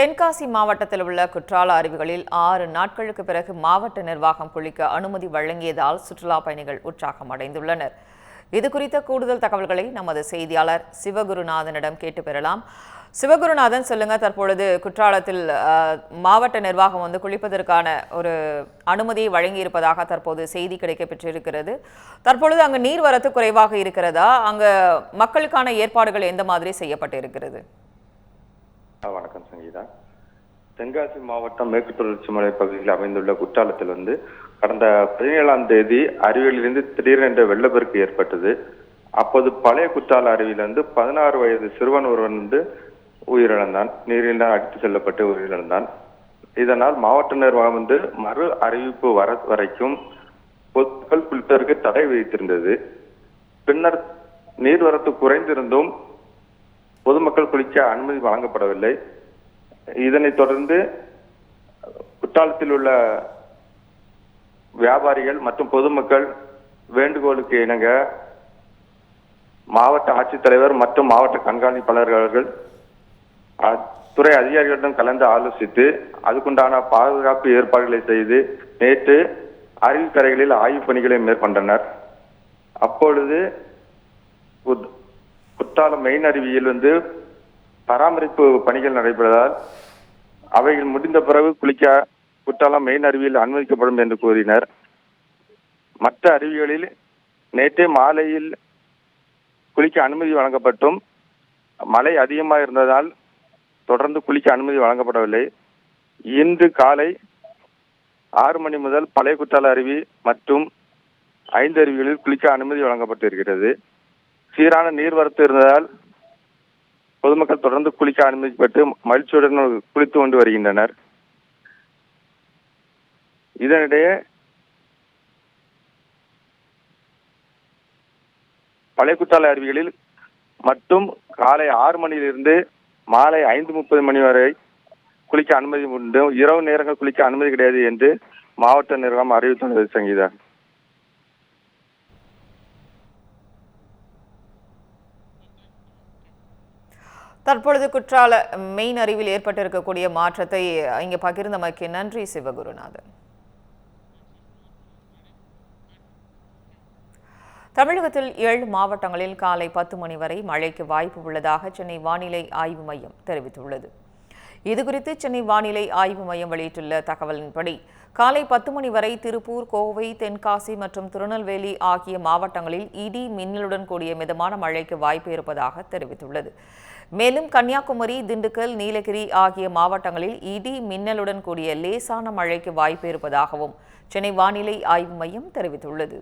தென்காசி மாவட்டத்தில் உள்ள குற்றால அருவிகளில் ஆறு நாட்களுக்கு பிறகு மாவட்ட நிர்வாகம் குளிக்க அனுமதி வழங்கியதால் சுற்றுலா பயணிகள் உற்சாகம் அடைந்துள்ளனர் இது குறித்த கூடுதல் தகவல்களை நமது செய்தியாளர் சிவகுருநாதனிடம் கேட்டு பெறலாம். சிவகுருநாதன் சொல்லுங்க. தற்பொழுது குற்றாலத்தில் மாவட்ட நிர்வாகம் வந்து குளிப்பதற்கான ஒரு அனுமதியை வழங்கியிருப்பதாக தற்போது செய்தி கிடைக்கப்பெற்றிருக்கிறது தற்பொழுது அங்கு நீர்வரத்து குறைவாக இருக்கிறதா? அங்கு மக்களுக்கான ஏற்பாடுகள் எந்த மாதிரி செய்யப்பட்டு இருக்கிறது வணக்கம் சங்கீதா. தென்காசி மாவட்டம் மேற்கு தொடர்ச்சி மலை பகுதியில் அமைந்துள்ள குற்றாலத்தில் வந்து கடந்த பதினேழாம் தேதி அருவியிலிருந்து திடீரென்ற வெள்ளப்பெருக்கு ஏற்பட்டது. அப்போது பழைய குற்றால அருவியிலிருந்து பதினாறு வயது சிறுவன் ஒருவன் வந்து உயிரிழந்தான். நீரில் அடித்து செல்லப்பட்டு உயிரிழந்தான். இதனால் மாவட்ட நிர்வாகம் வந்து மறு அறிவிப்பு வர வரைக்கும் பொதுக்கள் குளிப்பதற்கு தடை விதித்திருந்தது. பின்னர் நீர்வரத்து குறைந்திருந்தும் பொதுமக்கள் குளிக்க அனுமதி வழங்கப்படவில்லை. இதனைத் தொடர்ந்து குற்றாலத்தில் உள்ள வியாபாரிகள் மற்றும் பொதுமக்கள் வேண்டுகோளுக்கு இணங்க மாவட்ட ஆட்சித்தலைவர் மற்றும் மாவட்ட கண்காணிப்பாளர்கள் துறை அதிகாரிகளிடம் கலந்து ஆலோசித்து அதுக்குண்டான பாதுகாப்பு ஏற்பாடுகளை செய்து நேற்று அருவிக்கரைகளில் ஆய்வுப் பணிகளை மேற்கொண்டனர். அப்பொழுது குற்றாலம் மெயின் அருவியில் வந்து பராமரிப்பு பணிகள் நடைபெறுவதால் அவைகள் முடிந்த பிறகு குளிக்க குற்றாலம் மெயின் அருவியில் அனுமதிக்கப்படும் என்று கூறினர். மற்ற அருவிகளில் நேற்றே மாலையில் குளிக்க அனுமதி வழங்கப்பட்டும். மழை அதிகமாக இருந்ததால் தொடர்ந்து குளிக்க அனுமதி வழங்கப்படவில்லை. இன்று காலை ஆறு மணி முதல் பழைய குற்றால அருவி மற்றும் ஐந்து அருவிகளில் குளிக்க அனுமதி வழங்கப்பட்டிருக்கிறது. சீரான நீர்வரத்து இருந்ததால் பொதுமக்கள் தொடர்ந்து குளிக்க அனுமதிக்கப்பட்டு மகிழ்ச்சியுடன் குளித்து கொண்டு வருகின்றனர். இதனிடையே பழைய குற்றால அருவிகளில் மட்டும் காலை ஆறு மணியிலிருந்து மாலை ஐந்து முப்பது மணி வரை குளிக்க அனுமதி உண்டு. இரவு நேரங்கள் குளிக்க அனுமதி கிடையாது என்று மாவட்ட நிர்வாகம் அறிவித்துள்ளது சங்கீதா. தற்பொழுது குற்றால மெயின் அறிவில் ஏற்பட்டிருக்கக்கூடிய மாற்றத்தை இங்கே பகிர்ந்தமைக்கு நன்றி சிவகுருநாதன். தமிழகத்தில் ஏழு மாவட்டங்களில் காலை பத்து மணி வரை மழைக்கு வாய்ப்பு உள்ளதாக சென்னை வானிலை ஆய்வு மையம் தெரிவித்துள்ளது. இதுகுறித்து சென்னை வானிலை ஆய்வு மையம் வெளியிட்டுள்ள தகவலின்படி காலை பத்து மணி வரை திருப்பூர் கோவை தென்காசி மற்றும் திருநெல்வேலி ஆகிய மாவட்டங்களில் இடி மின்னலுடன் கூடிய மிதமான மழைக்கு வாய்ப்பு இருப்பதாக தெரிவித்துள்ளது. மேலும் கன்னியாகுமரி திண்டுக்கல் நீலகிரி ஆகிய மாவட்டங்களில் இடி மின்னலுடன் கூடிய லேசான மழைக்கு வாய்ப்பு இருப்பதாகவும் சென்னை வானிலை ஆய்வு மையம் தெரிவித்துள்ளது.